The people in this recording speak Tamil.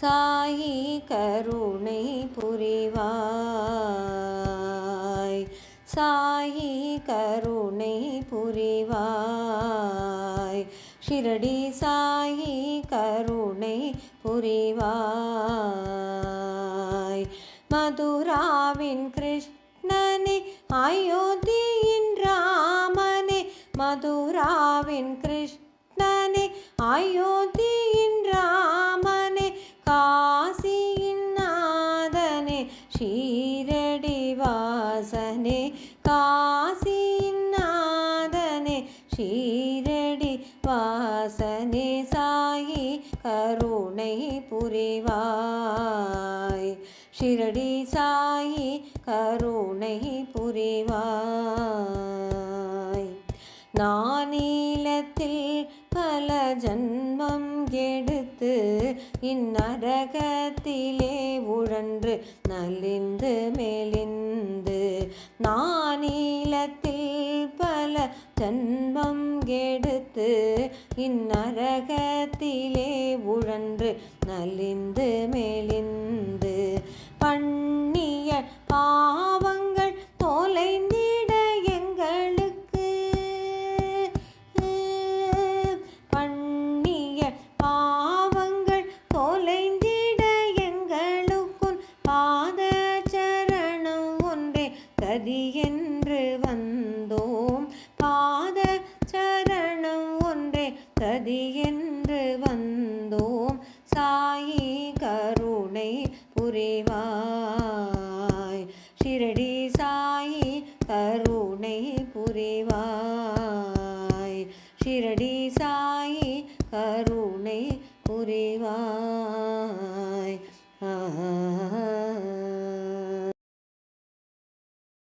சாயி கருணை புரிவாய். சாயி கருணை புரிவாய். ஷிரடி சாயி கருணை புரிவாய். மதுராவின் கிருஷ்ணனே அயோத்தியின் ராமனே மதுராவின் கிருஷ்ணனே அயோ வாசனே காசியின் நாதனே ஷீரடி வாசனே சாயி கருணை புரிவாய். ஷிரடி சாயி கருணை புரிவாய். நானீலத்தில் பல ஜன்மம் எடுத்து இந்நரகத்திலே உழன்று நலிந்து மெலிந்து நானீலத்தில் பல ஜன்மம் எடுத்து இந்நரகத்திலே உழன்று நலிந்து மெலிந்து பண்ணிய பா கதியென்று வந்தோம். பாத சரணம் ஒன்றே கதியென்று வந்தோம். சாயி கருணை புரிவாய். ஷிரடி சாயி கருணை புரிவாய். ஷிரடி சாயி கருணை புரிவாய். ஆ.